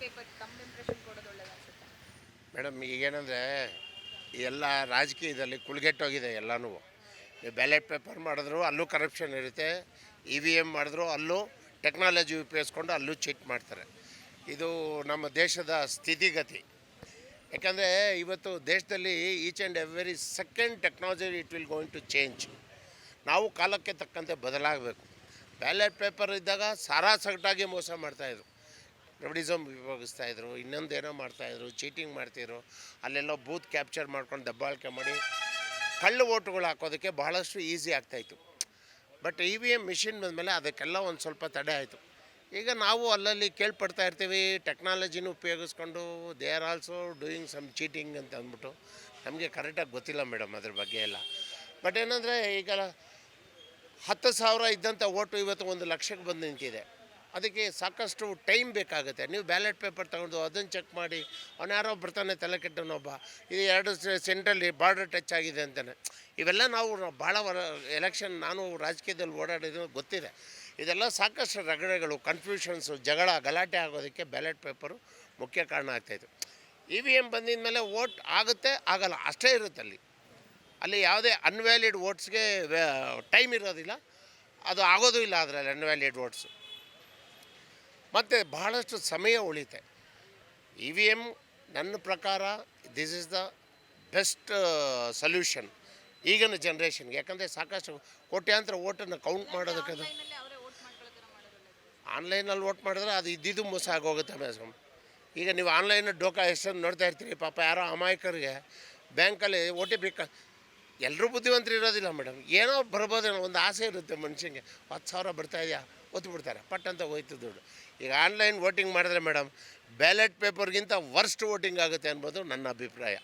Paper madam, ಈಗೇನಂದರೆ ಎಲ್ಲ ರಾಜಕೀಯದಲ್ಲಿ ಕುಳ್ಗೆಟ್ಟೋಗಿದೆ ಎಲ್ಲನೂ. ನೀವು ಬ್ಯಾಲೆಟ್ ಪೇಪರ್ ಮಾಡಿದ್ರು ಅಲ್ಲೂ ಕರಪ್ಷನ್ ಇರುತ್ತೆ ಇ ವಿ ಎಂ ಮಾಡಿದ್ರು ಅಲ್ಲೂ ಟೆಕ್ನಾಲಜಿ ಉಪಯೋಗಿಸ್ಕೊಂಡು ಅಲ್ಲೂ ಚೀಟ್ ಮಾಡ್ತಾರೆ. ಇದು ನಮ್ಮ ದೇಶದ ಸ್ಥಿತಿಗತಿ. ಯಾಕಂದರೆ ಇವತ್ತು ದೇಶದಲ್ಲಿ each and every second technology it will going to change ನಾವು ಕಾಲಕ್ಕೆ ತಕ್ಕಂತೆ ಬದಲಾಗಬೇಕು. ಬ್ಯಾಲೆಟ್ ಪೇಪರ್ ಇದ್ದಾಗ ಸಾರಾ ಸಗಟಾಗಿ ಮೋಸ ಮಾಡ್ತಾಯಿದ್ರು ರೌಡಿಸಮ್ ಉಪಯೋಗಿಸ್ತಾ ಇದ್ರು, ಇನ್ನೊಂದೇನೋ ಮಾಡ್ತಾಯಿದ್ರು ಚೀಟಿಂಗ್ ಮಾಡ್ತಿದ್ರು, ಅಲ್ಲೆಲ್ಲ ಬೂತ್ ಕ್ಯಾಪ್ಚರ್ ಮಾಡ್ಕೊಂಡು ದಬ್ಬಾಳಿಕೆ ಮಾಡಿ ಕಳ್ಳು ಓಟುಗಳು ಹಾಕೋದಕ್ಕೆ ಬಹಳಷ್ಟು ಈಸಿ ಆಗ್ತಾಯಿತ್ತು but E V M machine ಬಂದಮೇಲೆ ಅದಕ್ಕೆಲ್ಲ ಒಂದು ಸ್ವಲ್ಪ ತಡೆ ಆಯಿತು. ಈಗ ನಾವು ಅಲ್ಲಲ್ಲಿ ಕೇಳ್ಪಡ್ತಾ ಇರ್ತೀವಿ ಟೆಕ್ನಾಲಜಿನೂ ಉಪಯೋಗಿಸ್ಕೊಂಡು they are also doing some cheating ಅಂತ ಅಂದ್ಬಿಟ್ಟು. ನಮಗೆ ಕರೆಕ್ಟಾಗಿ ಗೊತ್ತಿಲ್ಲ ಮೇಡಮ್ ಅದ್ರ ಬಗ್ಗೆ ಎಲ್ಲ. ಬಟ್ ಏನಂದರೆ ಈಗ ಹತ್ತು ಸಾವಿರ ಇದ್ದಂಥ ಓಟು ಇವತ್ತು ಒಂದು ಲಕ್ಷಕ್ಕೆ ಬಂದು ನಿಂತಿದೆ. ಅದಕ್ಕೆ ಸಾಕಷ್ಟು ಟೈಮ್ ಬೇಕಾಗುತ್ತೆ. ನೀವು ಬ್ಯಾಲೆಟ್ ಪೇಪರ್ ತಗೊಂಡು ಅದನ್ನು ಚೆಕ್ ಮಾಡಿ, ಅವನು ಯಾರೋ ಬರ್ತಾನೆ ತಲೆ ಕೆಟ್ಟನೊಬ್ಬ ಇದು ಎರಡು ಸೆಂಟ್ರಲ್ಲಿ ಬಾರ್ಡರ್ ಟಚ್ ಆಗಿದೆ ಅಂತಾನೆ. ಇವೆಲ್ಲ ನಾವು ಭಾಳ ಎಲೆಕ್ಷನ್ ನಾನು ರಾಜಕೀಯದಲ್ಲಿ ಓಡಾಡಿದ್ರು ಗೊತ್ತಿದೆ. ಇದೆಲ್ಲ ಸಾಕಷ್ಟು ರಗಡೆಗಳು ಕನ್ಫ್ಯೂಷನ್ಸು ಜಗಳ, ಗಲಾಟೆ ಆಗೋದಕ್ಕೆ ಬ್ಯಾಲೆಟ್ ಪೇಪರು ಮುಖ್ಯ ಕಾರಣ ಆಗ್ತಾಯಿತ್ತು ಇ ವಿ ಎಂ ಬಂದಿದ ಮೇಲೆ ವೋಟ್ ಆಗುತ್ತೆ, ಆಗಲ್ಲ, ಅಷ್ಟೇ ಇರುತ್ತೆ ಅಲ್ಲಿ. ಅಲ್ಲಿ ಯಾವುದೇ ಅನ್ವ್ಯಾಲಿಡ್ ವೋಟ್ಸ್ಗೆ ಟೈಮ್ ಇರೋದಿಲ್ಲ. ಅದು ಆಗೋದು ಇಲ್ಲ ಅದರಲ್ಲಿ ಅನ್ವ್ಯಾಲಿಡ್ ವೋಟ್ಸು ಮತ್ತು ಬಹಳಷ್ಟು ಸಮಯ ಉಳಿತೆ ಇ ವಿ ಎಂ ನನ್ನ ಪ್ರಕಾರ this is the best solution ಈಗಿನ ಜನ್ರೇಷನ್ಗೆ ಯಾಕಂದರೆ ಸಾಕಷ್ಟು ಕೋಟ್ಯಾಂತರ ಓಟನ್ನು ಕೌಂಟ್ ಮಾಡೋದಕ್ಕೆ ಅದು ಆನ್ಲೈನಲ್ಲಿ ಓಟ್ ಮಾಡಿದ್ರೆ ಅದು ಇದ್ದಿದ್ದು ಮೋಸ ಆಗೋಗುತ್ತೆ ಮೇಡಮ್ ಈಗ ನೀವು ಆನ್ಲೈನ್ ಡೋಕಾ ಎಷ್ಟೊಂದು ನೋಡ್ತಾ ಇರ್ತೀರಿ ಪಾಪ ಯಾರೋ ಅಮಾಯಕರಿಗೆ ಬ್ಯಾಂಕಲ್ಲಿ ಓ ಟಿ ಪಿ ಕ ಎಲ್ಲರೂ ಬುದ್ಧಿವಂತರು ಇರೋದಿಲ್ಲ ಮೇಡಮ್ ಏನೋ ಬರ್ಬೋದೇನೋ ಒಂದು ಆಸೆ ಇರುತ್ತೆ ಮನುಷ್ಯನಿಗೆ ಹತ್ತು ಸಾವಿರ ಬರ್ತಾ ಇದೆಯಾ? ಒತ್ತು ಬಿಡ್ತಾರೆ. ಪಟ್ ಅಂತ ಹೋಯ್ತು ದುಡ್ಡು ಈಗ ಆನ್ಲೈನ್ ವೋಟಿಂಗ್ ಮಾಡಿದ್ರೆ ಮೇಡಮ್, ಬ್ಯಾಲೆಟ್ ಪೇಪರ್ಗಿಂತ ವರ್ಸ್ಟ್ ವೋಟಿಂಗ್ ಆಗುತ್ತೆ ಅನ್ಬೋದು ನನ್ನ ಅಭಿಪ್ರಾಯ.